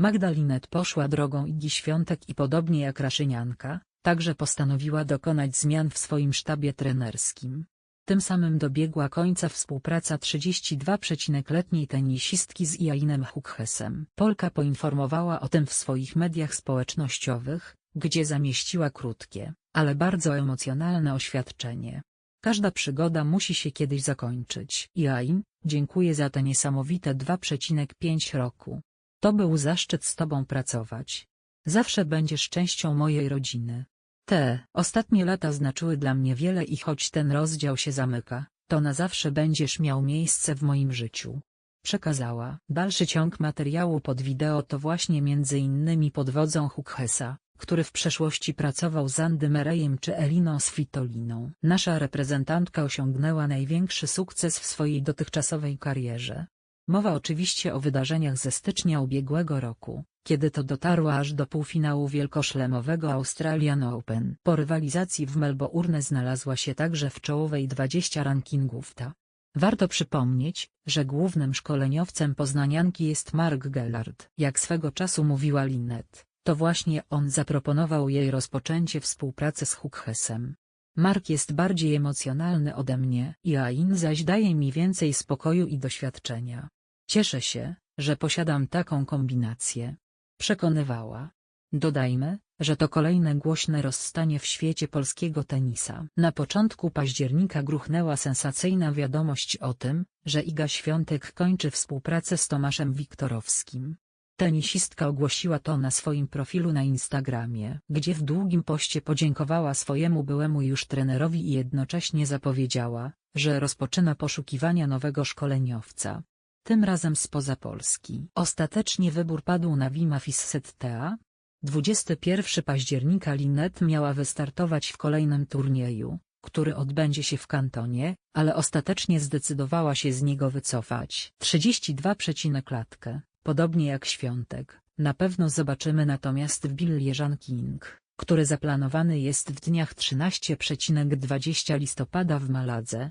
Magdalinet poszła drogą Igi Świątek i podobnie jak Raszynianka, także postanowiła dokonać zmian w swoim sztabie trenerskim. Tym samym dobiegła końca współpraca 32-letniej tenisistki z Iainem Hukhesem. Polka poinformowała o tym w swoich mediach społecznościowych, gdzie zamieściła krótkie, ale bardzo emocjonalne oświadczenie. Każda przygoda musi się kiedyś zakończyć. Iain, dziękuję za te niesamowite 2,5 roku. To był zaszczyt z tobą pracować. Zawsze będziesz częścią mojej rodziny. Te ostatnie lata znaczyły dla mnie wiele i choć ten rozdział się zamyka, to na zawsze będziesz miał miejsce w moim życiu. Przekazała. Dalszy ciąg materiału pod wideo to właśnie między innymi pod wodzą Hukhesa, który w przeszłości pracował z Andy Merejem czy Eliną Svitoliną. Nasza reprezentantka osiągnęła największy sukces w swojej dotychczasowej karierze. Mowa oczywiście o wydarzeniach ze stycznia ubiegłego roku, kiedy to dotarła aż do półfinału wielkoszlemowego Australian Open. Po rywalizacji w Melbourne znalazła się także w czołowej 20 rankingów ta. Warto przypomnieć, że głównym szkoleniowcem poznanianki jest Mark Gellard. Jak swego czasu mówiła Linet, to właśnie on zaproponował jej rozpoczęcie współpracy z Hukhesem. Mark jest bardziej emocjonalny ode mnie i Ain zaś daje mi więcej spokoju i doświadczenia. Cieszę się, że posiadam taką kombinację. Przekonywała. Dodajmy, że to kolejne głośne rozstanie w świecie polskiego tenisa. Na początku października gruchnęła sensacyjna wiadomość o tym, że Iga Świątek kończy współpracę z Tomaszem Wiktorowskim. Tenisistka ogłosiła to na swoim profilu na Instagramie, gdzie w długim poście podziękowała swojemu byłemu już trenerowi i jednocześnie zapowiedziała, że rozpoczyna poszukiwania nowego szkoleniowca. Tym razem spoza Polski. Ostatecznie wybór padł na Wima Fissettea. 21 października Linet miała wystartować w kolejnym turnieju, który odbędzie się w kantonie, ale ostatecznie zdecydowała się z niego wycofać. 32 klatkę. Podobnie jak Świątek, na pewno zobaczymy natomiast w Billieżan King, który zaplanowany jest w dniach 13-20 listopada w Maladze,